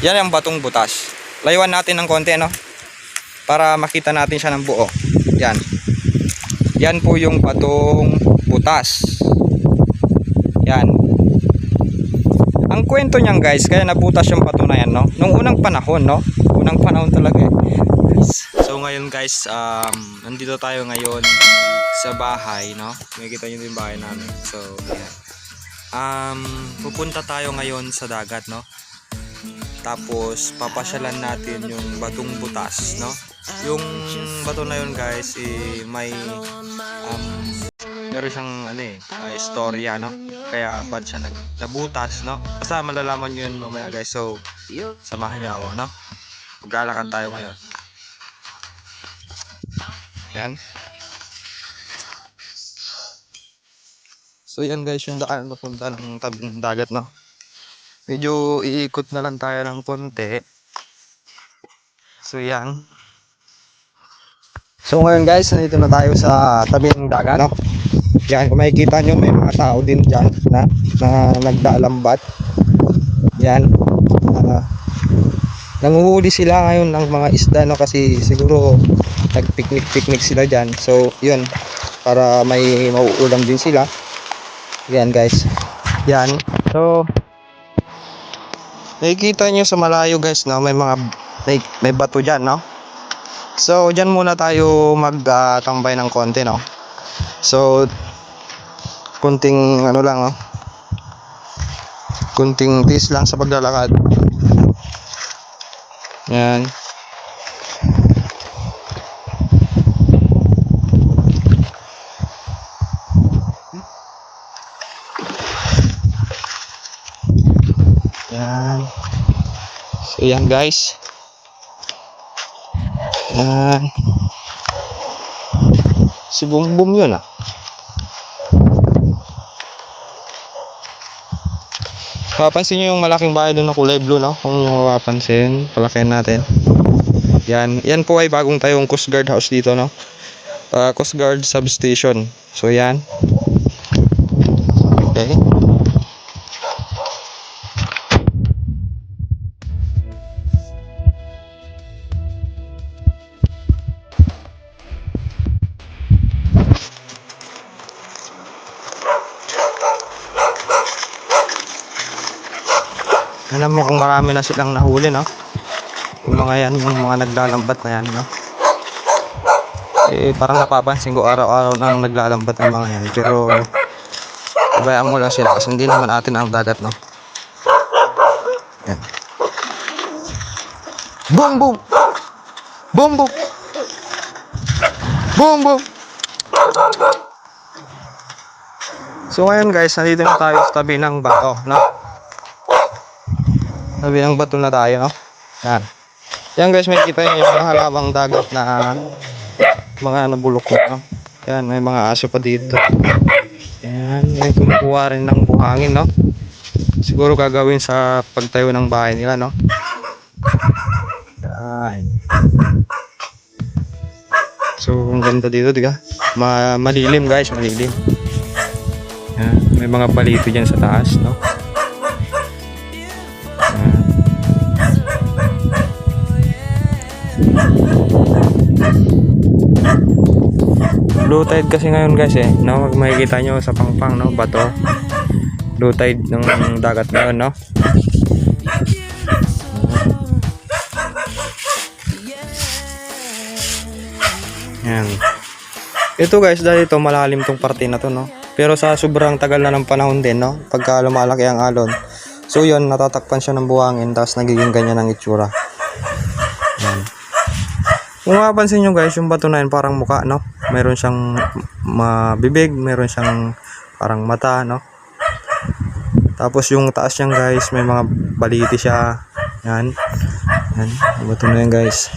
Yan ang batong butas. Layuan natin ng konti, no? Para makita natin siya ng buo. Yan. Yan po yung batong butas. Yan. Ang kwento niyan guys, kaya nabutas yung bato na yan, no? Nung unang panahon, no? Unang panahon talaga eh. So ngayon guys, um, nandito tayo ngayon sa bahay, no? Makikita niyo yung bahay namin. So, yan. Um, pupunta tayo ngayon sa dagat, no? Tapos papasyalan natin yung batong butas, no? Yung bato na yun, guys, eh, may um, meron siyang ano eh, ah, istorya, no? Kaya ba't siya nag nabutas, no? Basta malalaman yun mamaya, guys. So, samahan niyo ako, no? Maglalakad tayo ngayon. Yan. So yan guys, yung daan papunta ng tabing dagat, no? Medyo iikot na lang tayo ng konti. So yan. So ngayon guys, nandito na tayo sa tabi ng dagat, no? Yan, kung makikita nyo, may mga tao din dyan na, na nagdalambat. Yan. Uh, nanguhuli sila ngayon ng mga isda, no? Kasi siguro nagpiknik-piknik sila dyan. So, yun. Para may mauulam din sila. Yan guys. Yan. So, nakikita nyo sa malayo guys, no? May mga, may, may bato dyan, no? So, dyan muna tayo magtambay ng konti, no? So, kunting ano lang, no? Kunting tis lang sa paglalakad. Yan. So, yan guys. Yan. Si Bum Bum yun ah. Mapapansin nyo yung malaking bahay doon na kulay blue, no? Kung yung mapapansin, palakihan natin. Yan. Yan po ay bagong tayong Coast Guard house dito, no? Uh, Coast Guard substation. So, yan. Alam mo kung marami na silang nahuli, no? Yung mga yan, yung mga naglalambat na yan, no? Eh, parang napapansin ko araw-araw nang naglalambat ang mga yan. Pero, bayaan mo lang sila kasi hindi naman atin ang dagat, no? Yan. Boom, boom! Boom, boom! Boom, boom! So, ngayon guys, nandito na tayo sa tabi ng bato, no? Sabi ng bato na tayo, no? Yan. Yan guys, may kita yung mga halabang dagat na mga nabulok na, no? Yan, may mga aso pa dito. Yan, may kumukuha rin ng buhangin, no? Siguro gagawin sa pagtayo ng bahay nila, no? Yan. So, ang ganda dito, diga? Ma malilim guys, malilim. Yan, may mga palito dyan sa taas, no? Low tide kasi ngayon guys eh, no? Mag makikita nyo sa pangpang, no? Bato. Low tide ng dagat ngayon, no? Yan. Ito guys, dahil ito malalim tong parte na to, no? Pero sa sobrang tagal na ng panahon din, no? Pagka lumalaki ang alon. So yun, natatakpan siya ng buhangin, tapos nagiging ganyan ang itsura. Yan. Kung mapapansin nyo guys, yung bato na yun parang muka, no? Meron siyang mabibig, meron siyang parang mata, no? Tapos yung taas niyang guys, may mga baliti siya. Yan. Yan. Bato na yan guys.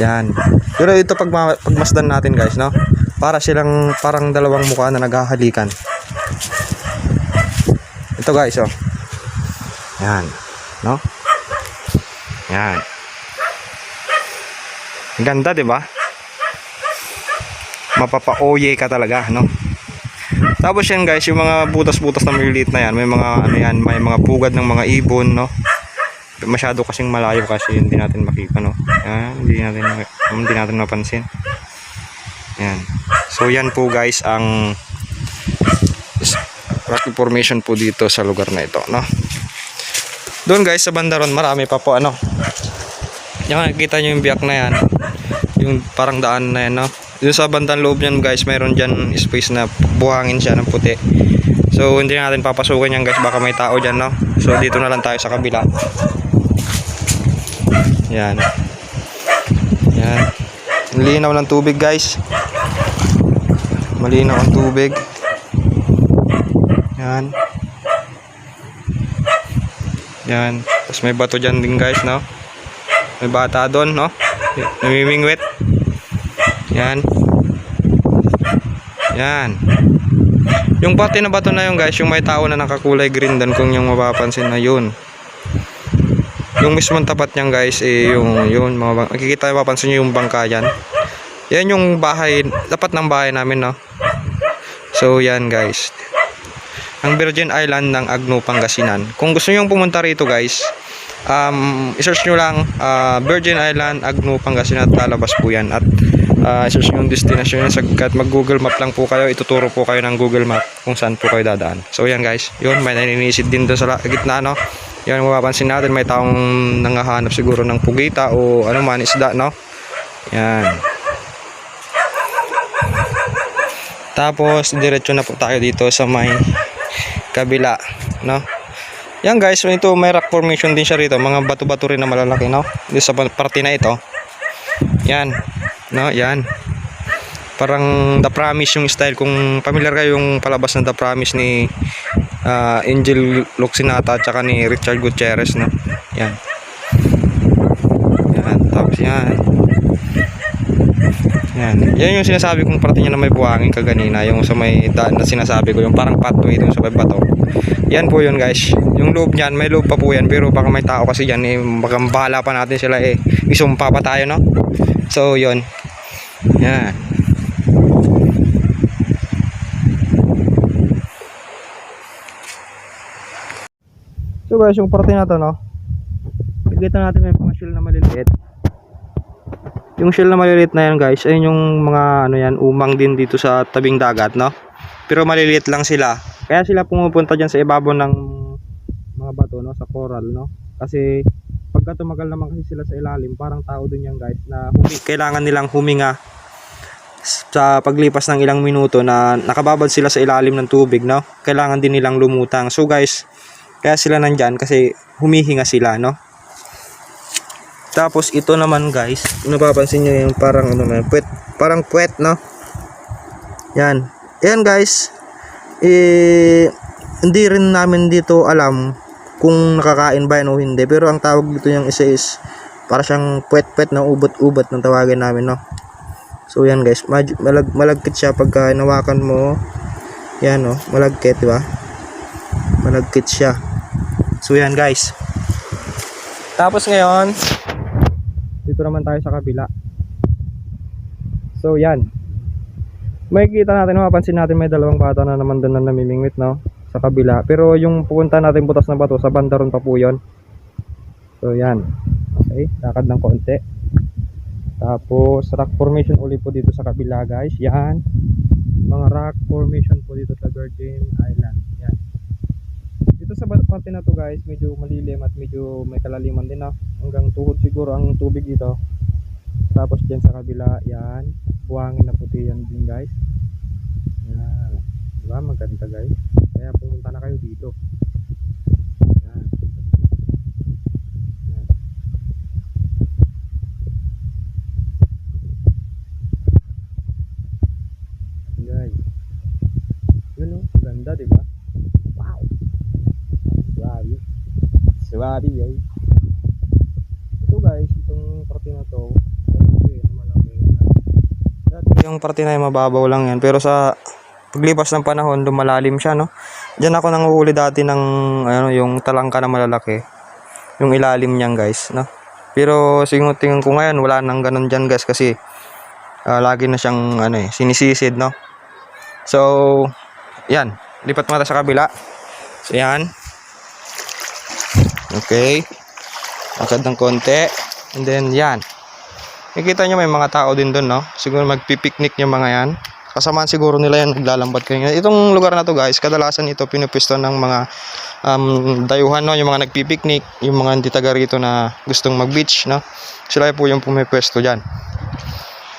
Yan. Pero ito pag ma- pagmasdan natin guys, no? Para silang parang dalawang mukha na naghahalikan. Ito guys, oh. Yan. No? Yan. Ganda, 'di ba? Mapapa-oye ka talaga, no? Tapos yan guys, yung mga butas-butas na maliliit na yan, may mga ano yan, may mga pugad ng mga ibon, no? Masyado kasing malayo kasi hindi natin makita, no? Yan, hindi natin hindi natin mapansin. Yan. So yan po guys ang rocky formation po dito sa lugar na ito, no? Doon guys sa banda ron, marami pa po ano. Yung nakikita nyo yung biyak na yan. Yung parang daan na yan, no? Doon sa bandang loob niyan guys, mayroon dyan space na buhangin siya ng puti. So hindi natin papasukin yan guys, baka may tao dyan, no? So dito na lang tayo sa kabila. Yan. Yan. Linaw ng tubig guys. Malinaw ang tubig. Yan. Yan. Tapos may bato dyan din guys, no? May bata doon, no? Namimingwit. Yan. Yan. Yung pati na bato na yun guys, yung may tao na nakakulay green doon kung yung mapapansin na yun. Yung mismong tapat niyan guys, eh, yung, yun, mga, makikita mapapansin nyo yung bangka yan. Yan yung bahay, tapat ng bahay namin, no? So, yan guys. Ang Virgin Island ng Agno, Pangasinan. Kung gusto nyo pumunta rito guys, um, isearch nyo lang ah, Virgin Island, Agno, Pangasinan at lalabas po yan. At uh, isearch nyo yung destination yun. Sagkat mag Google Map lang po kayo, ituturo po kayo ng Google Map kung saan po kayo dadaan. So yan guys, yun, may naninisid din doon sa gitna, no? Yan, mapapansin natin, may taong nangahanap siguro ng pugita o ano man, isda, no? Yan. Tapos, diretso na po tayo dito sa may kabila, no? Yan guys, ito may rock formation din siya rito, mga bato-bato rin na malalaki, no? Dito sa parte na ito. Yan, no? Yan. Parang The Promise yung style kung familiar kayo yung palabas ng The Promise ni ah, Angel Luxinata at saka ni Richard Gutierrez, no? Yan. Yan, tapos yan. Yan. Yan yung sinasabi kong parte niya na may buhangin kaganina. Yung sa may daan na sinasabi ko. Yung parang pathway dun sa may bato. Yan po yun guys. Yung loob niyan, may loob pa po yan. Pero baka may tao kasi yan. Eh, baka bahala pa natin sila eh. Isumpa pa tayo no. So yun. Yan. So guys, yung parte na to no. Nakikita natin may mga shell na maliliit. Yung shell na maliliit na yan guys, ayun yung mga ano yan, umang din dito sa tabing dagat, no? Pero maliliit lang sila. Kaya sila pumupunta dyan sa ibabaw ng mga bato, no? Sa coral, no? Kasi pagka tumagal naman kasi sila sa ilalim, parang tao din yan guys, na humi- kailangan nilang huminga sa paglipas ng ilang minuto na nakababad sila sa ilalim ng tubig, no? Kailangan din nilang lumutang. So guys, kaya sila nandyan kasi humihinga sila, no? Tapos ito naman guys, napapansin nyo yung parang ano na, puwet, parang puwet, no? Yan. Yan guys, eh, hindi rin namin dito alam kung nakakain ba yan o hindi. Pero ang tawag dito yung isa is, para siyang puwet-puwet na ubot-ubot ng tawagin namin, no? So yan guys, malag malagkit siya pagka nawakan mo. Yan no, malagkit, di ba? Malagkit siya. So yan guys. Tapos ngayon, dito naman tayo sa kabila. So yan. Makikita natin, mapapansin natin may dalawang bata na naman doon na namimingwit, no? Sa kabila. Pero yung pupunta natin butas na bato, sa banda ron pa po yun. So yan. Okay, lakad ng konti. Tapos rock formation uli po dito sa kabila guys. Yan. Mga rock formation po dito sa Virgin Island. Yan. Dito sa parte na to guys, medyo malilim at medyo may kalaliman din na. Hanggang tuhod siguro ang tubig dito. Tapos dyan sa kabila, yan. Buhangin na puti yan din guys. Yan. Diba? Maganda guys. Kaya pumunta na kayo dito. Yan. Yan. Guys. Yun o, ang ganda, di ba? Wow! Swabe. Swabe, guys. Ito guys, itong parte na to, yung parte na yung mababaw lang yan, pero sa paglipas ng panahon, lumalalim siya, no? Diyan ako nanguhuli dati ng, ano, yung talangka na malalaki. Yung ilalim niyan, guys, no? Pero siguro ko ngayon, wala nang ganun dyan, guys, kasi ah, lagi na siyang, ano eh, sinisisid, no? So, yan. Lipat mata sa kabila. So, yan. Okay. Akad ng konti. And then, yan. Nakikita nyo may mga tao din doon, no? Siguro magpipiknik yung mga yan. Kasamaan siguro nila yan naglalambat kayo. Itong lugar na to guys, kadalasan ito pinupisto ng mga um, dayuhan, no? Yung mga nagpipiknik, yung mga hindi taga rito na gustong mag-beach, no? Sila po yung pumipwesto dyan.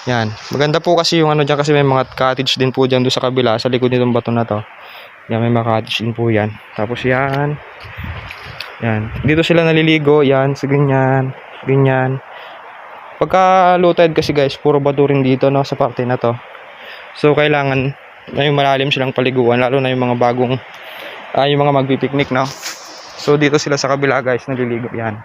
Yan. Maganda po kasi yung ano dyan kasi may mga cottage din po dyan doon sa kabila, sa likod nitong bato na to. Yan, may mga cottage din po yan. Tapos yan. Yan. Dito sila naliligo. Yan, sa ganyan. Ganyan. Pagka low kasi guys, puro bato rin dito no, sa parte na to. So, kailangan na yung malalim silang paliguan, lalo na yung mga bagong, ah, yung mga magpipiknik no. So, dito sila sa kabila guys, naliligo. Yan.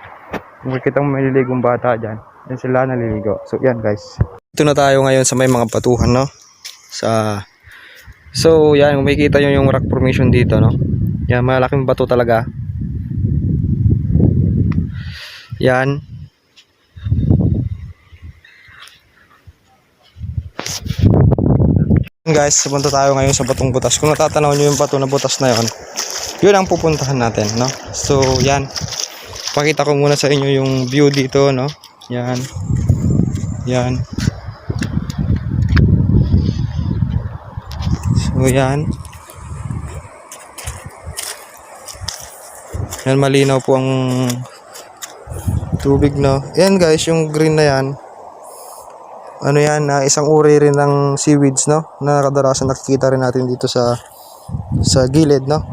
Makikita mo may liligong bata dyan. Yan sila naliligo. So, yan guys. Dito na tayo ngayon sa may mga patuhan no. Sa So, yan, makikita nyo yung rock formation dito, no? Yan, malaking bato talaga. Yan. Guys, punta tayo ngayon sa batong butas. Kung natatanaw nyo yung bato na butas na yon, yun ang pupuntahan natin, no? So, yan. Pakita ko muna sa inyo yung view dito, no? Yan. Yan. So, yan. Yan, malinaw po ang tubig, no? Yan, guys, yung green na yan. Ano yan, na isang uri rin ng seaweeds, no? Na kadalasan nakikita rin natin dito sa sa gilid, no?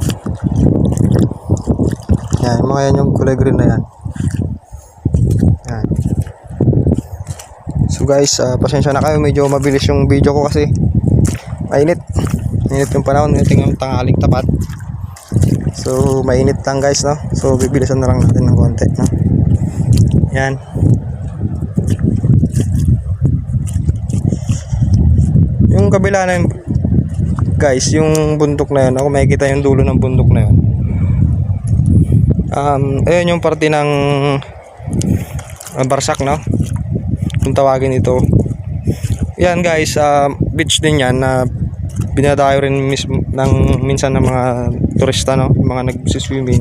Yan, mga yan yung kulay green na yan. Yan. So guys, ah, pasensya na kayo, medyo mabilis yung video ko kasi mainit. Mainit yung panahon, mainit yung tanghaling tapat. So, mainit lang guys, no? So, bibilisan na lang natin ng konti, no? Yan. Yung kabila na yun, guys, yung bundok na yun, ako makikita yung dulo ng bundok na yun. Um, ayun yung parte ng uh, Barsak, no? Kung tawagin ito. Yan guys, uh, beach din yan na binadayo rin mismo ng minsan ng mga turista no, mga nagsiswimming.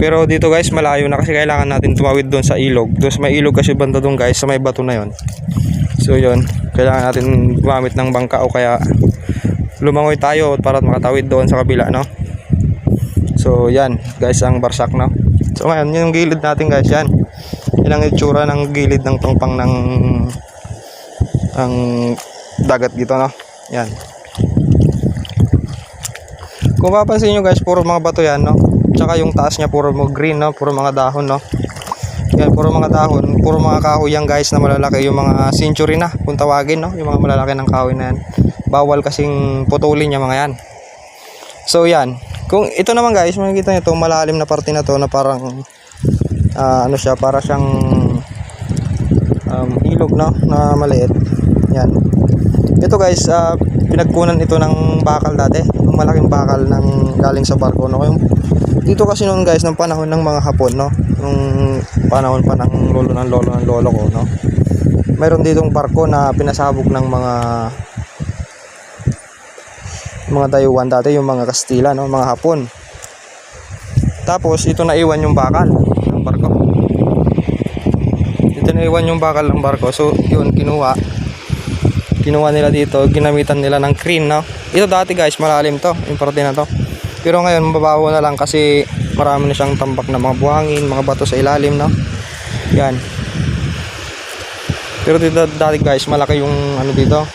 Pero dito guys, malayo na kasi kailangan natin tumawid doon sa ilog. Doon sa may ilog kasi banda doon guys, sa may bato na 'yon. So 'yon, kailangan natin gumamit ng bangka o kaya lumangoy tayo para makatawid doon sa kabila, no? So 'yan, guys, ang barsak, no? So ngayon, yung gilid natin guys, yan. Yan ang itsura ng gilid ng tungpang ng ang dagat dito, no? Yan. Kung papansin nyo guys, puro mga bato yan, no? Tsaka yung taas niya puro mga green, no? Puro mga dahon, no? Yan, puro mga dahon, puro mga kahoy guys na malalaki. Yung mga century na, kung tawagin, no? Yung mga malalaki ng kahoy na yan. Bawal kasing putulin yung mga yan. So yan. Kung ito naman guys, makikita nyo to malalim na parte na to na parang ah, ano siya, para siyang um, ilog, no? Na maliit. Yan. Ito guys, ah, pinagkunan ito ng bakal dati. Yung malaking bakal ng galing sa barko. No? Yung, dito kasi noon guys, ng panahon ng mga Hapon, no? Nung panahon pa ng lolo ng lolo ng lolo ko, no? Mayroon ditong barko na pinasabog ng mga mga dayuhan dati, yung mga Kastila, no? Mga Hapon. Tapos, ito naiwan yung bakal ng barko. Ito naiwan yung bakal ng barko. So, yun, kinuha kinuha nila dito, ginamitan nila ng crane, no? Ito dati guys, malalim to, yung parte na to. Pero ngayon, mababaw na lang kasi marami na siyang tambak na mga buhangin, mga bato sa ilalim, no? Yan. Pero dito dati guys, malaki yung ano dito.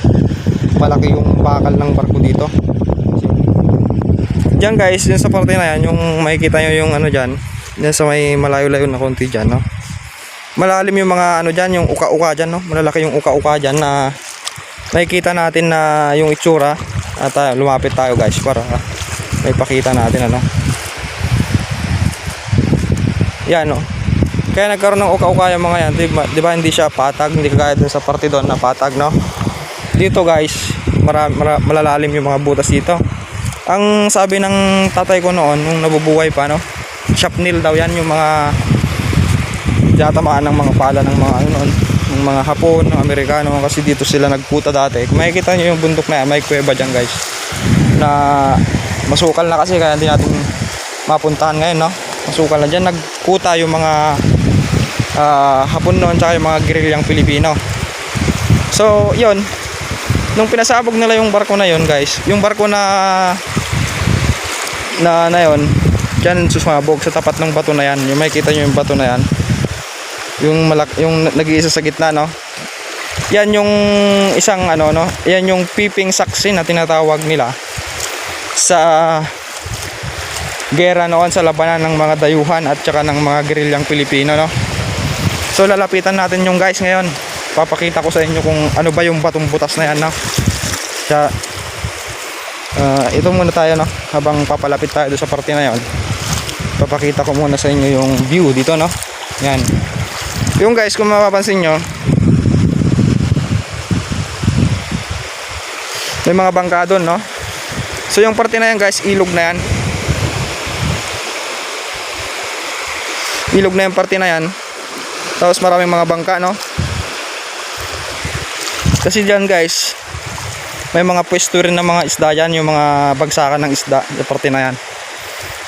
Malaki yung bakal ng barko dito. Diyan guys, yun sa parte na yan, yung makikita nyo yung ano dyan, dyan sa may malayo-layo na konti dyan, no? Malalim yung mga ano dyan, yung uka-uka dyan, no? Malalaki yung uka-uka dyan na makikita natin na yung itsura at uh, lumapit tayo guys para uh, may pakita natin ano. Yan no kaya nagkaroon ng uka-uka yung mga yan di ba, di ba hindi siya patag? Hindi kagaya dun sa parte doon na patag no? Dito guys mara, mara, malalalim yung mga butas dito. Ang sabi ng tatay ko noon nung nabubuhay pa no sharp daw yan yung mga tiyatamaan ng mga pala ng mga ano noon ng mga Hapon, ng Amerikano kasi dito sila nagputa dati. Kung makikita nyo yung bundok na yan, may kuweba dyan guys. Na masukal na kasi kaya hindi natin mapuntahan ngayon no. Masukal na dyan. Nagkuta yung mga ah, Hapon noon tsaka yung mga gerilyang Pilipino. So, yon Nung pinasabog nila yung barko na yon guys, yung barko na na na yon dyan susmabog sa tapat ng bato na yan yung makikita nyo yung bato na yan yung malak yung nag-iisa sa gitna no? Yan yung isang ano no? Yan yung peeping saksi na tinatawag nila sa gera noon sa labanan ng mga dayuhan at saka ng mga gerilyang Pilipino no? So lalapitan natin yung guys ngayon. Papakita ko sa inyo kung ano ba yung batong butas na yan no? Sa Ah, ito muna tayo no? Habang papalapit tayo sa parte na yon papakita ko muna sa inyo yung view dito no? Yan yung guys kung mapapansin nyo may mga bangka doon no? So yung parte na yan guys ilog na yan. Ilog na yung parte na yan. Tapos maraming mga bangka no? Kasi dyan guys may mga pwesto rin ng mga isda yan yung mga bagsakan ng isda yung parte na yan.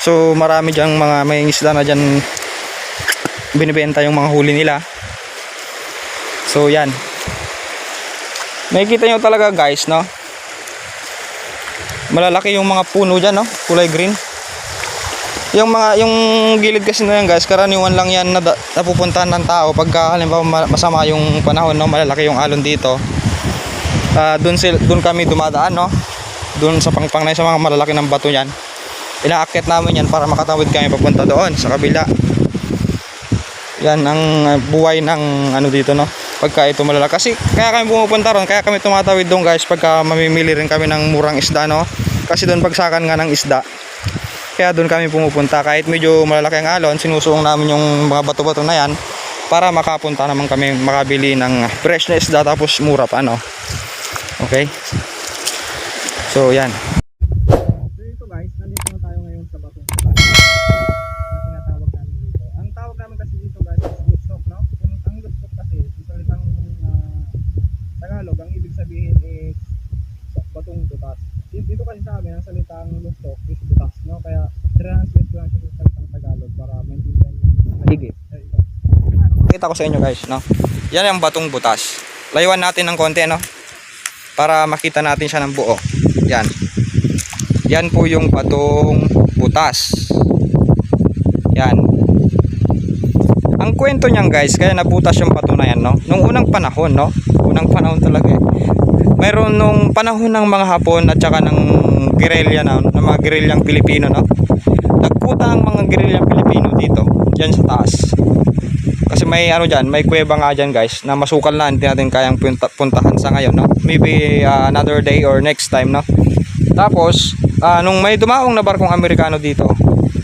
So marami dyan mga may isda na dyan binibenta yung mga huli nila. So yan. Makikita nyo talaga guys no? Malalaki yung mga puno dyan no? Kulay green. Yung mga yung gilid kasi na yan guys karaniwan lang yan na napupuntahan ng tao pagka halimbawa ma- masama yung panahon no? Malalaki yung alon dito. Ah, doon doon kami dumadaan no? Doon sa pangpang na yun, sa mga malalaki ng bato yan. Inaakit namin yan para makatawid kami papunta doon sa kabila yan ang ah, buhay ng ano dito no? Pagka ito malalaki kasi kaya kami pumupunta ron. Kaya kami tumatawid doon guys pagka mamimili rin kami ng murang isda no? Kasi doon pagsakan nga ng isda kaya doon kami pumupunta. Kahit medyo malalaki ang alon sinusuong namin yung mga bato-bato na yan para makapunta naman kami makabili ng fresh na isda tapos mura pa no? Okay? So, yan. So, ito guys, nandito na tayo ngayon sa Batong Putas. Na tinatawag namin dito. Ang tawag namin kasi dito guys is lusok, no? Ang, ang lusok kasi, sa salitang ah, Tagalog, ang ibig sabihin is Batong Butas. Dito, dito kasi sa amin, ang salitang lusok is butas, no? Kaya, translate ko lang siya sa salitang Tagalog para maintindihan nyo. Mahigit. Eh, ito. Pakita ko sa inyo guys, no? Yan ang Batong Butas. Layuan natin ng konti, no? para makita natin siya ng buo. Yan. Yan po yung batong butas. Yan. Ang kwento niyan guys, kaya nabutas yung bato na yan, no? Nung unang panahon, no? Unang panahon talaga eh. Mayroon nung panahon ng mga Hapon at saka ng gerilya na, ng mga gerilyang Pilipino, no? Nagputa ang mga gerilyang Pilipino dito, diyan sa taas. Kasi may ano diyan, may kuweba nga diyan guys na masukal na hindi natin kayang punta, puntahan sa ngayon, no? Maybe uh, another day or next time, no? Tapos, ah, nung may dumaong na barkong Amerikano dito,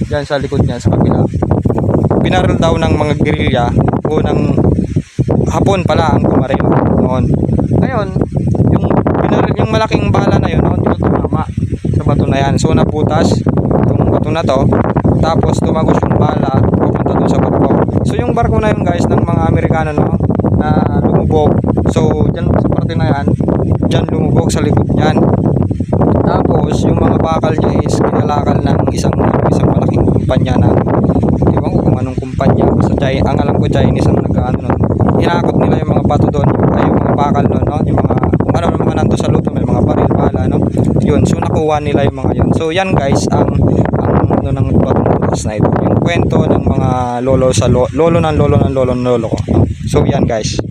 diyan sa likod niya sa kabila. Binaril daw ng mga gerilya o ng hapon pala ang tumaril noon. Ngayon, yung binaril yung malaking bala na yun, no? Tumama sa bato na yan. So naputas itong bato na to. Tapos tumagos yung bala pupunta dun sa barko. So yung barko na yun guys ng mga Amerikano no na lumubog. So dyan sa parte na yan, dyan lumubog sa likod niyan. Tapos yung mga bakal niya is kinalakal ng isang isang malaking kumpanya na ewan ko kung anong kumpanya. Basta China, ang alam ko Chinese ang nag-ano nun. Hinakot nila yung mga bato doon, ay yung mga bakal doon, no? yung mga kung ano mga nando sa luto, may mga baril pala, no? Yun, so nakuha nila yung mga yun. So yan guys, ang ang ng butas na ito. Yung kwento ng mga lolo sa lo, lolo ng lolo ng lolo ng lolo ko. So yan guys.